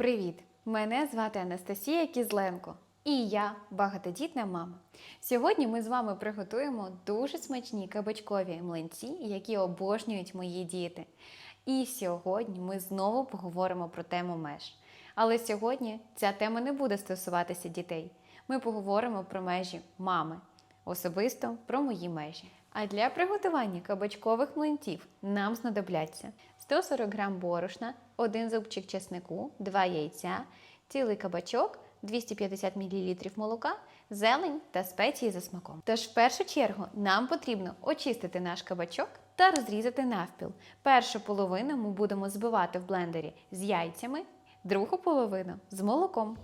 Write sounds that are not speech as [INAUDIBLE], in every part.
Привіт! Мене звати Анастасія Кізленко. І я багатодітна мама. Сьогодні ми з вами приготуємо дуже смачні кабачкові млинці, які обожнюють мої діти. І сьогодні ми знову поговоримо про тему меж. Але сьогодні ця тема не буде стосуватися дітей. Ми поговоримо про межі мами, особисто про мої межі. А для приготування кабачкових млинців нам знадобляться 140 г борошна, 1 зубчик чеснику, 2 яйця, цілий кабачок, 250 мл молока, зелень та спеції за смаком. Тож, в першу чергу, нам потрібно очистити наш кабачок та розрізати навпіл. Першу половину ми будемо збивати в блендері з яйцями, другу половину з молоком.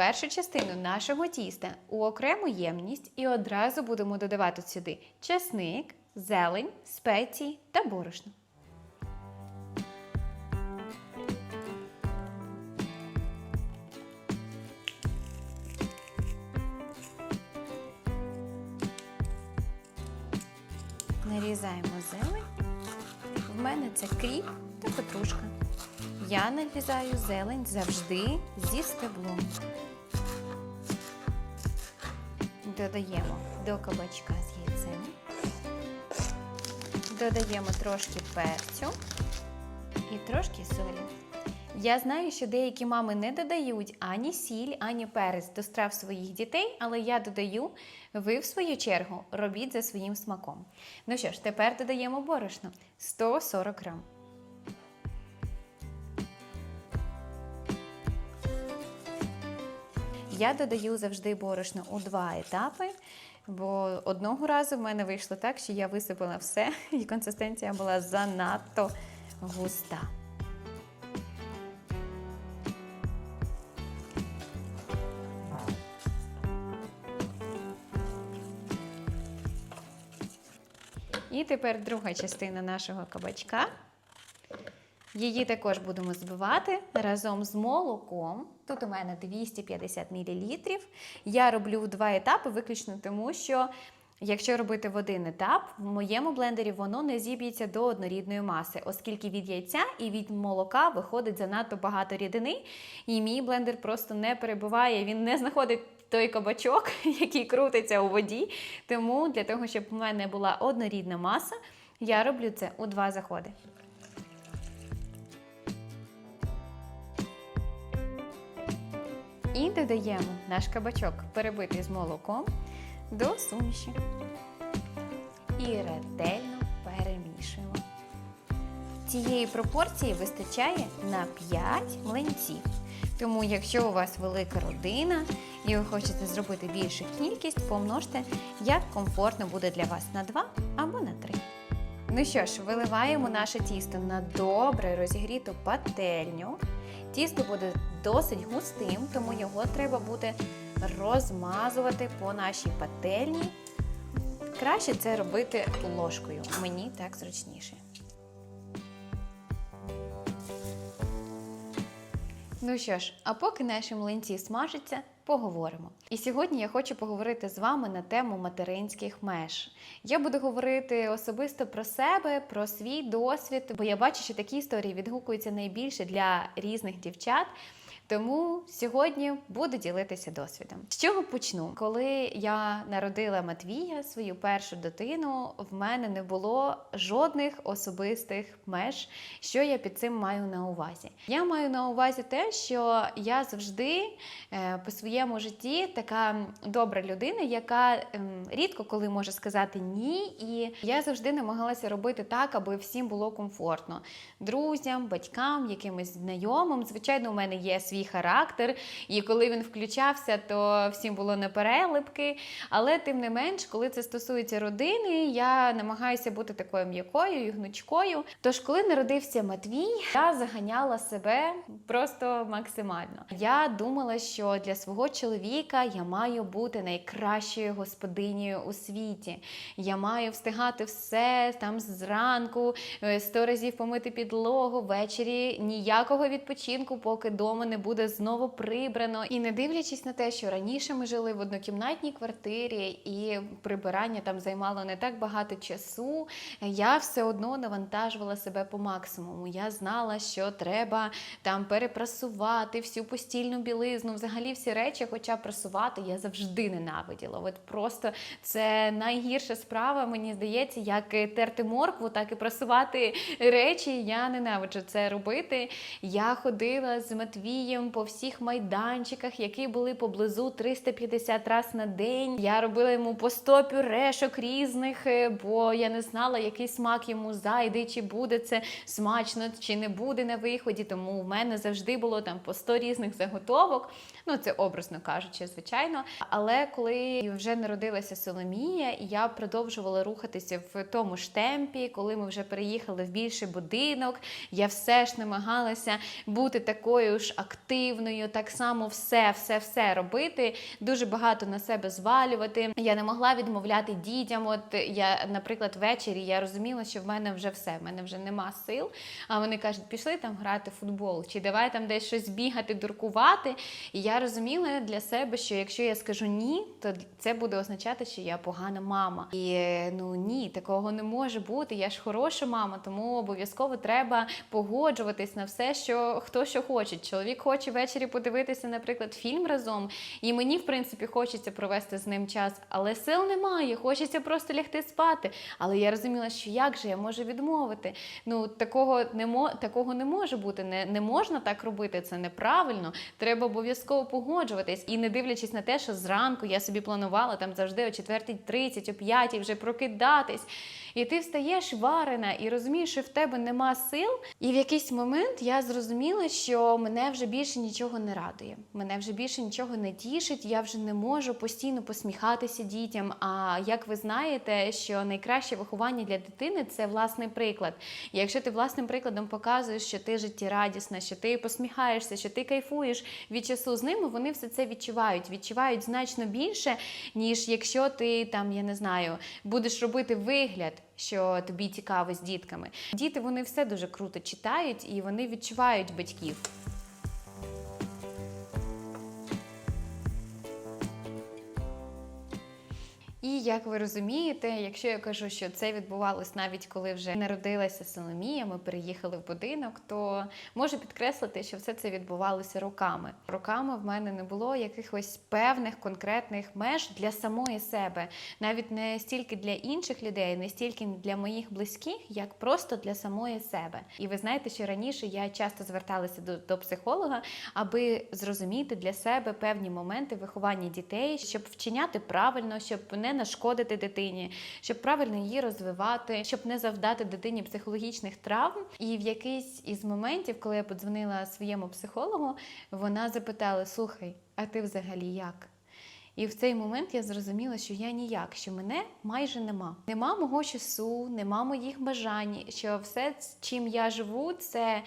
Першу частину нашого тіста у окрему ємність і одразу будемо додавати сюди чесник, зелень, спеції та борошно. Нарізаємо зелень. В мене це кріп та петрушка. Я нарізаю зелень завжди зі стеблом. Додаємо до кабачка з яйцем. Додаємо трошки перцю і трошки солі. Я знаю, що деякі мами не додають ані сіль, ані перець до страв своїх дітей, але я додаю, ви в свою чергу робіть за своїм смаком. Ну що ж, тепер додаємо борошно 140 грам. Я додаю завжди борошно у два етапи, бо одного разу в мене вийшло так, що я висипала все, [LAUGHS] і консистенція була занадто густа. І тепер друга частина нашого кабачка. Її також будемо збивати разом з молоком. Тут у мене 250 мл. Я роблю два етапи, виключно тому, що якщо робити в один етап, в моєму блендері воно не зіб'ється до однорідної маси, оскільки від яйця і від молока виходить занадто багато рідини, і мій блендер просто не перебуває, він не знаходить той кабачок, [LAUGHS] який крутиться у воді. Тому для того, щоб в мене була однорідна маса, я роблю це у два заходи. І додаємо наш кабачок, перебитий з молоком, до суміші. І ретельно перемішуємо. Цієї пропорції вистачає на 5 млинців. Тому, якщо у вас велика родина і ви хочете зробити більшу кількість, помножте, як комфортно буде для вас на 2 або на 3. Ну що ж, виливаємо наше тісто на добре розігріту пательню. Тісто буде досить густим, тому його треба буде розмазувати по нашій пательні. Краще це робити ложкою. Мені так зручніше. Ну що ж, а поки наші млинці смажаться, поговоримо. І сьогодні я хочу поговорити з вами на тему материнських меж. Я буду говорити особисто про себе, про свій досвід, бо я бачу, що такі історії відгукуються найбільше для різних дівчат. Тому сьогодні буду ділитися досвідом. З чого почну? Коли я народила Матвія, свою першу дитину, в мене не було жодних особистих меж, що я під цим маю на увазі. Я маю на увазі те, що я завжди е, по своєму житті така добра людина, яка ем, рідко коли може сказати ні, і я завжди намагалася робити так, аби всім було комфортно. Друзям, батькам, якимось знайомим. Звичайно, у мене є свій свій характер. І коли він включався, то всім було не перелипки. Але тим не менш, коли це стосується родини, я намагаюся бути такою м'якою і гнучкою. Тож, коли народився Матвій, я заганяла себе просто максимально. Я думала, що для свого чоловіка я маю бути найкращою господинею у світі. Я маю встигати все там зранку, е, сто разів помити підлогу, ввечері ніякого відпочинку, поки дома не буде знову прибрано. І не дивлячись на те, що раніше ми жили в однокімнатній квартирі, і прибирання там займало не так багато часу, я все одно навантажувала себе по максимуму. Я знала, що треба там перепрасувати всю постільну білизну, взагалі всі речі, хоча прасувати я завжди ненавиділа. От просто це найгірша справа, мені здається, як терти моркву, так і прасувати речі. Я ненавиджу це робити. Я ходила з Матвієм по всіх майданчиках, які були поблизу 350 разів на день. Я робила йому по 100 пюрешок різних, е, бо я не знала, який смак йому зайде, чи буде це смачно, чи не буде на виході. Тому в мене завжди було там по 100 різних заготовок. Ну, це образно кажучи, звичайно. Але коли вже народилася Соломія, я продовжувала рухатися в тому ж темпі, коли ми вже переїхали в більший будинок, я все ж намагалася бути такою ж активною, так само все, все, все робити, дуже багато на себе звалювати. Я не могла відмовляти дітям. От я, наприклад, ввечері я розуміла, що в мене вже все, в мене вже нема сил. А вони кажуть, пішли там грати в футбол, чи давай там десь щось бігати, дуркувати. І я розуміла для себе, що якщо я скажу ні, то це буде означати, що я погана мама. І ну ні, такого не може бути. Я ж хороша мама, тому обов'язково треба погоджуватись на все, що хто що хоче. Чоловік хоче ввечері подивитися, наприклад, фільм разом, і мені, в принципі, хочеться провести з ним час, але сил немає. Хочеться просто лягти спати. Але я розуміла, що як же я можу відмовити? Ну такого не мо такого не може бути. Не, не можна так робити. Це неправильно. Треба обов'язково погоджуватись. І не дивлячись на те, що зранку я собі планувала там завжди о 4.30, о 5 вже прокидатись. І ти встаєш варена і розумієш, що в тебе нема сил. І в якийсь момент я зрозуміла, що мене вже більше нічого не радує. Мене вже більше нічого не тішить. Я вже не можу постійно посміхатися дітям. А як ви знаєте, що найкраще виховання для дитини це власний приклад. І якщо ти власним прикладом показуєш, що ти життєрадісна, що ти посміхаєшся, що ти кайфуєш від часу з ними, вони все це відчувають. Відчувають значно більше, ніж якщо ти там, я не знаю, будеш робити вигляд. Що тобі цікаво з дітками. Діти вони все дуже круто читають і вони відчувають батьків. І як ви розумієте, якщо я кажу, що це відбувалось навіть коли вже народилася Соломія, ми переїхали в будинок, то можу підкреслити, що все це відбувалося роками. Роками в мене не було якихось певних конкретних меж для самої себе, навіть не стільки для інших людей, не стільки для моїх близьких, як просто для самої себе. І ви знаєте, що раніше я часто зверталася до, до психолога, аби зрозуміти для себе певні моменти виховання дітей, щоб вчиняти правильно, щоб не нашкодити дитині, щоб правильно її розвивати, щоб не завдати дитині психологічних травм. І в якийсь із моментів, коли я подзвонила своєму психологу, вона запитала: Слухай, а ти взагалі як? І в цей момент я зрозуміла, що я ніяк, що мене майже нема. Нема мого часу, нема моїх бажань, що все, чим я живу, це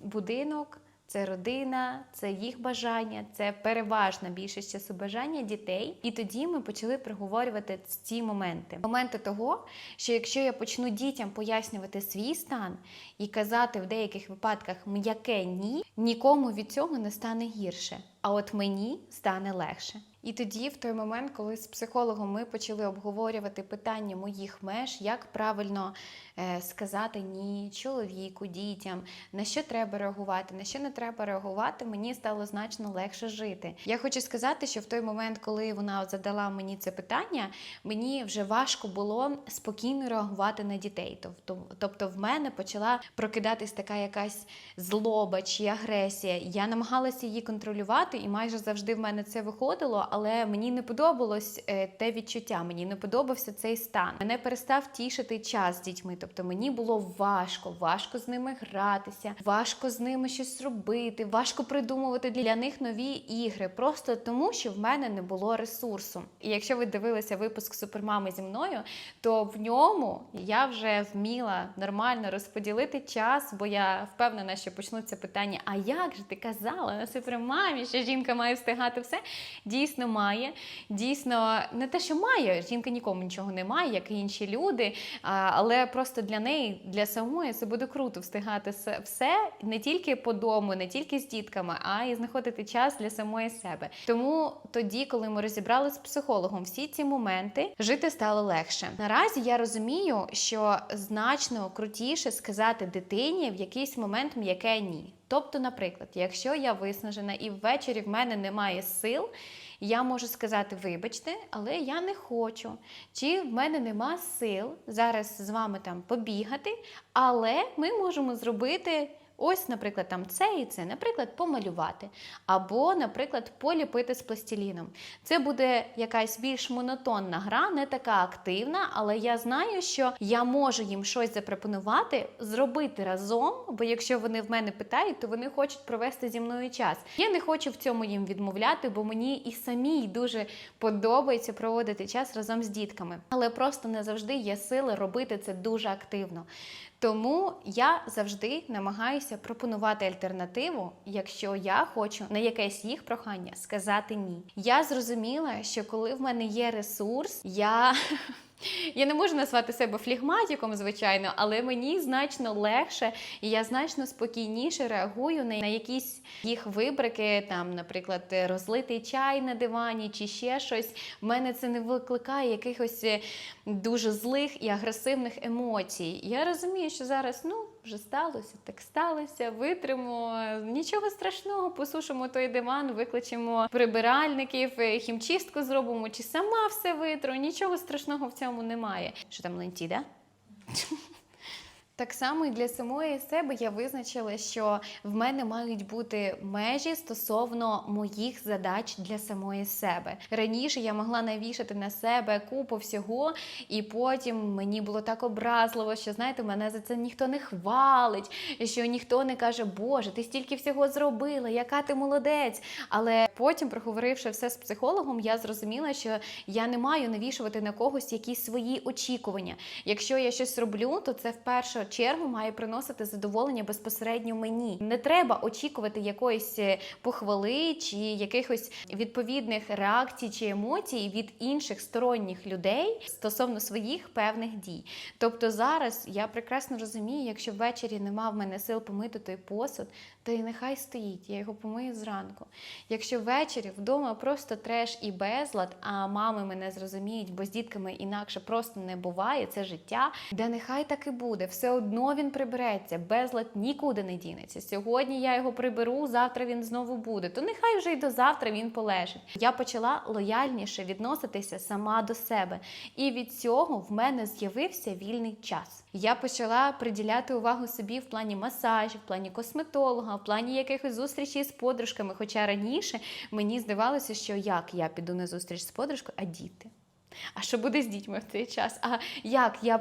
будинок. Це родина, це їх бажання, це переважна більшість часу бажання дітей. І тоді ми почали приговорювати ці моменти. Моменти того, що якщо я почну дітям пояснювати свій стан і казати в деяких випадках м'яке ні, нікому від цього не стане гірше. А от мені стане легше. І тоді, в той момент, коли з психологом ми почали обговорювати питання моїх меж, як правильно е, сказати ні чоловіку, дітям, на що треба реагувати, на що не треба реагувати, мені стало значно легше жити. Я хочу сказати, що в той момент, коли вона задала мені це питання, мені вже важко було спокійно реагувати на дітей. Тобто, тобто в мене почала прокидатись така якась злоба чи агресія. Я намагалася її контролювати прибирати, і майже завжди в мене це виходило, але мені не подобалось е, те відчуття, мені не подобався цей стан. Мене перестав тішити час з дітьми. Тобто мені було важко, важко з ними гратися, важко з ними щось робити, важко придумувати для них нові ігри, просто тому, що в мене не було ресурсу. І якщо ви дивилися випуск супермами зі мною, то в ньому я вже вміла нормально розподілити час, бо я впевнена, що почнуться питання: а як же ти казала на супермамі, що жінка має встигати все? Дійсно має. Дійсно, не те, що має, жінка нікому нічого не має, як і інші люди. Але просто для неї, для самої, це буде круто встигати все не тільки по дому, не тільки з дітками, а й знаходити час для самої себе. Тому тоді, коли ми розібрали з психологом всі ці моменти, жити стало легше. Наразі я розумію, що значно крутіше сказати дитині в якийсь момент м'яке ні. Тобто, наприклад, якщо я виснажена і ввечері в мене немає сил, я можу сказати, вибачте, але я не хочу. Чи в мене нема сил зараз з вами там побігати, але ми можемо зробити. Ось, наприклад, там це і це, наприклад, помалювати, або, наприклад, поліпити з пластиліном. Це буде якась більш монотонна гра, не така активна, але я знаю, що я можу їм щось запропонувати, зробити разом, бо якщо вони в мене питають, то вони хочуть провести зі мною час. Я не хочу в цьому їм відмовляти, бо мені і самій дуже подобається проводити час разом з дітками. Але просто не завжди є сили робити це дуже активно. Тому я завжди намагаюся пропонувати альтернативу, якщо я хочу на якесь їх прохання сказати ні. Я зрозуміла, що коли в мене є ресурс, я. Я не можу назвати себе флігматиком, звичайно, але мені значно легше і я значно спокійніше реагую на, якісь їх вибрики, там, наприклад, розлитий чай на дивані чи ще щось. В мене це не викликає якихось е, дуже злих і агресивних емоцій. Я розумію, що зараз ну вже сталося, так сталося. Витримо нічого страшного, посушимо той диван, викличемо прибиральників, е, хімчистку зробимо, чи сама все витру. Нічого страшного в цьому немає. Що там ленті, да? Так само і для самої себе я визначила, що в мене мають бути межі стосовно моїх задач для самої себе. Раніше я могла навішати на себе купу всього, і потім мені було так образливо, що знаєте, мене за це ніхто не хвалить, що ніхто не каже, Боже, ти стільки всього зробила, яка ти молодець. Але потім, проговоривши все з психологом, я зрозуміла, що я не маю навішувати на когось якісь свої очікування. Якщо я щось роблю, то це в чергу має приносити задоволення безпосередньо мені. Не треба очікувати якоїсь е, похвали чи якихось відповідних реакцій чи емоцій від інших сторонніх людей стосовно своїх певних дій. Тобто зараз я прекрасно розумію, якщо ввечері нема в мене сил помити той посуд, то й нехай стоїть, я його помию зранку. Якщо ввечері вдома просто треш і безлад, а мами мене зрозуміють, бо з дітками інакше просто не буває, це життя, де нехай так і буде, все одно він прибереться, безлад нікуди не дінеться. Сьогодні я його приберу, завтра він знову буде. То нехай вже й до завтра він полежить. Я почала лояльніше відноситися сама до себе, і від цього в мене з'явився вільний час. Я почала приділяти увагу собі в плані масажів, в плані косметолога, в плані якихось зустрічей з подружками. Хоча раніше мені здавалося, що як я піду на зустріч з подружкою, а діти. А що буде з дітьми в цей час? А як я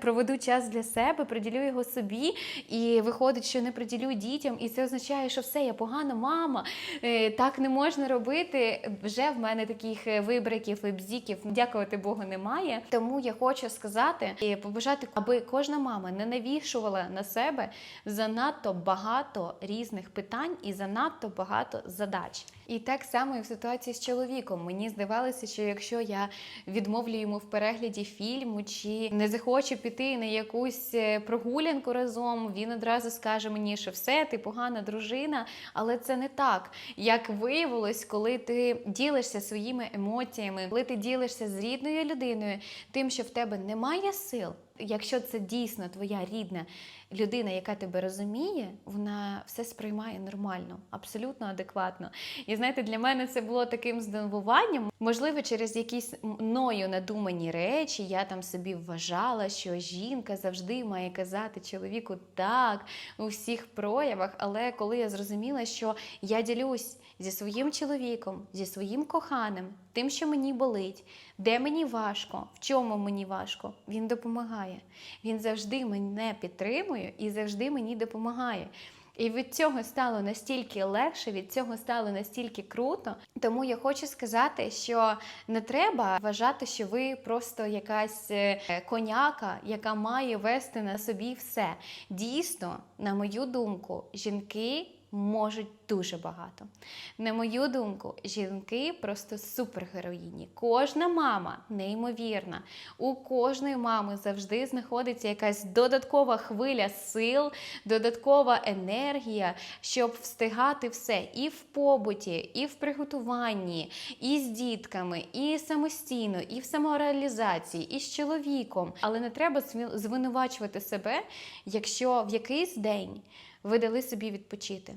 проведу час для себе, приділю його собі, і виходить, що не приділю дітям, і це означає, що все, я погана мама. Е, Так не можна робити. Вже в мене таких е, вибриків і бзіків, дякувати Богу, немає. Тому я хочу сказати і побажати, аби кожна мама не навішувала на себе занадто багато різних питань і занадто багато задач. І так само і в ситуації з чоловіком. Мені здавалося, що якщо я відмовлю йому в перегляді фільму чи не захочу піти на якусь е, прогулянку разом, він одразу скаже мені, що все, ти погана дружина, але це не так. Як виявилось, коли ти ділишся своїми емоціями, коли ти ділишся з рідною людиною, тим, що в тебе немає сил. Якщо це дійсно твоя рідна людина, яка тебе розуміє, вона все сприймає нормально, абсолютно адекватно. І знаєте, для мене це було таким здивуванням. Можливо, через якісь мною надумані речі я там собі вважала, що жінка завжди має казати чоловіку так у всіх проявах. Але коли я зрозуміла, що я ділюсь зі своїм чоловіком, зі своїм коханим, тим, що мені болить, де мені важко, в чому мені важко, він допомагає. Він завжди мене підтримує і завжди мені допомагає. І від цього стало настільки легше, від цього стало настільки круто. Тому я хочу сказати, що не треба вважати, що ви просто якась е, коняка, яка має вести на собі все. Дійсно, на мою думку, жінки. Можуть дуже багато. На мою думку, жінки просто супергероїні. Кожна мама неймовірна. У кожної мами завжди знаходиться якась додаткова хвиля сил, додаткова енергія, щоб встигати все і в побуті, і в приготуванні, і з дітками, і самостійно, і в самореалізації, і з чоловіком. Але не треба звинувачувати себе, якщо в якийсь день. Ви дали собі відпочити.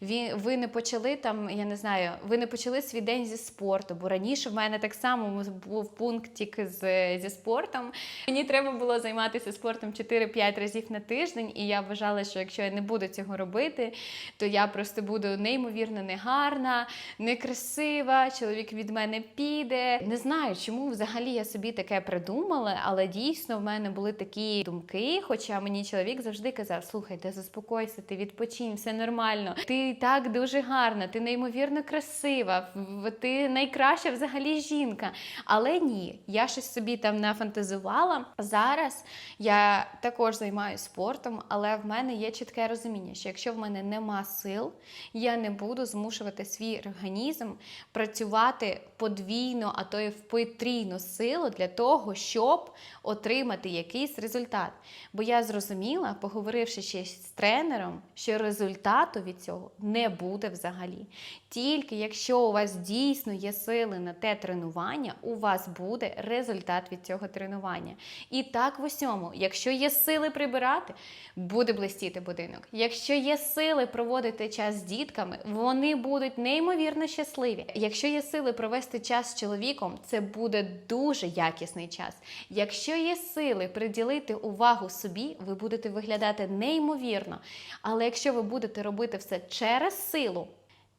Ви, ви не почали там, я не знаю, ви не почали свій день зі спорту, бо раніше в мене так само був пункт тільки з, зі спортом. Мені треба було займатися спортом 4-5 разів на тиждень, і я вважала, що якщо я не буду цього робити, то я просто буду неймовірно негарна, некрасива, чоловік від мене піде. Не знаю, чому взагалі я собі таке придумала, але дійсно в мене були такі думки. Хоча мені чоловік завжди казав: слухай, ти заспокойся, ти відпочинь, все нормально. Ти так дуже гарна, ти неймовірно красива, ти найкраща взагалі жінка. Але ні, я щось собі там нафантазувала. Зараз я також займаюся спортом, але в мене є чітке розуміння, що якщо в мене нема сил, я не буду змушувати свій організм працювати подвійно, а то й в потрійну силу для того, щоб отримати якийсь результат. Бо я зрозуміла, поговоривши ще з тренером, що результату від цього не буде взагалі. Тільки якщо у вас дійсно є сили на те тренування, у вас буде результат від цього тренування. І так в усьому, якщо є сили прибирати, буде блистіти будинок. Якщо є сили проводити час з дітками, вони будуть неймовірно щасливі. Якщо є сили провести час з чоловіком, це буде дуже якісний час. Якщо є сили приділити увагу собі, ви будете виглядати неймовірно. Але якщо ви будете робити все через силу,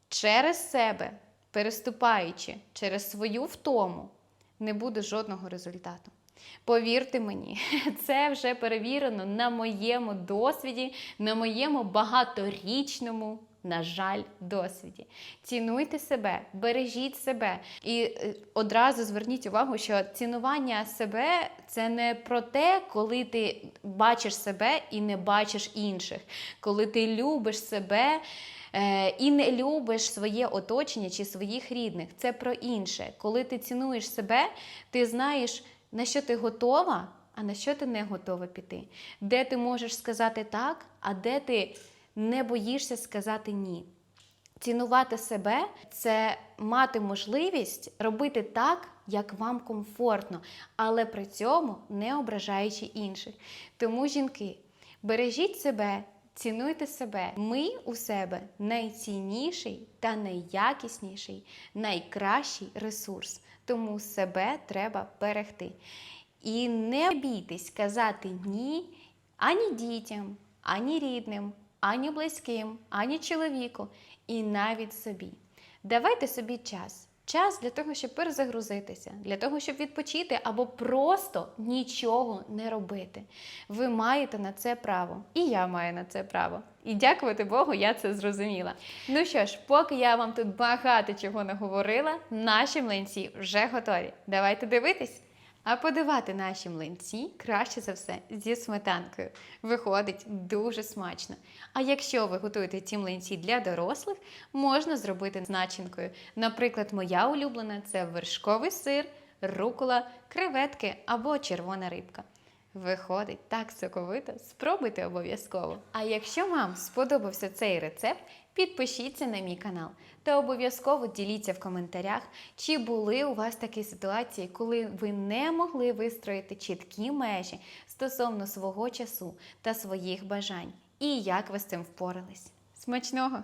через себе, переступаючи через свою втому, не буде жодного результату. Повірте мені, [LAUGHS] це вже перевірено на моєму досвіді, на моєму багаторічному, на жаль, досвіді. Цінуйте себе, бережіть себе. І е, одразу зверніть увагу, що цінування себе це не про те, коли ти бачиш себе і не бачиш інших, коли ти любиш себе. е, І не любиш своє оточення чи своїх рідних. Це про інше. Коли ти цінуєш себе, ти знаєш, на що ти готова, а на що ти не готова піти. Де ти можеш сказати так, а де ти не боїшся сказати ні. Цінувати себе це мати можливість робити так, як вам комфортно, але при цьому не ображаючи інших. Тому, жінки, бережіть себе, цінуйте себе. Ми у себе найцінніший та найякісніший, найкращий ресурс. Тому себе треба берегти. І не бійтесь казати ні ані дітям, ані рідним, ані близьким, ані чоловіку, і навіть собі. Давайте собі час. Час для того, щоб перезагрузитися, для того, щоб відпочити або просто нічого не робити. Ви маєте на це право. І я маю на це право. І дякувати Богу, я це зрозуміла. Ну що ж, поки я вам тут багато чого наговорила, наші млинці вже готові. Давайте дивитись. А подавати наші млинці краще за все зі сметанкою. Виходить дуже смачно. А якщо ви готуєте ці млинці для дорослих, можна зробити з начинкою. Наприклад, моя улюблена це вершковий сир, рукола, креветки або червона рибка. Виходить так соковито, спробуйте обов'язково. А якщо вам сподобався цей рецепт, підпишіться на мій канал та обов'язково діліться в коментарях, чи були у вас такі ситуації, коли ви не могли вистроїти чіткі межі стосовно свого часу та своїх бажань, і як ви з цим впорались. Смачного!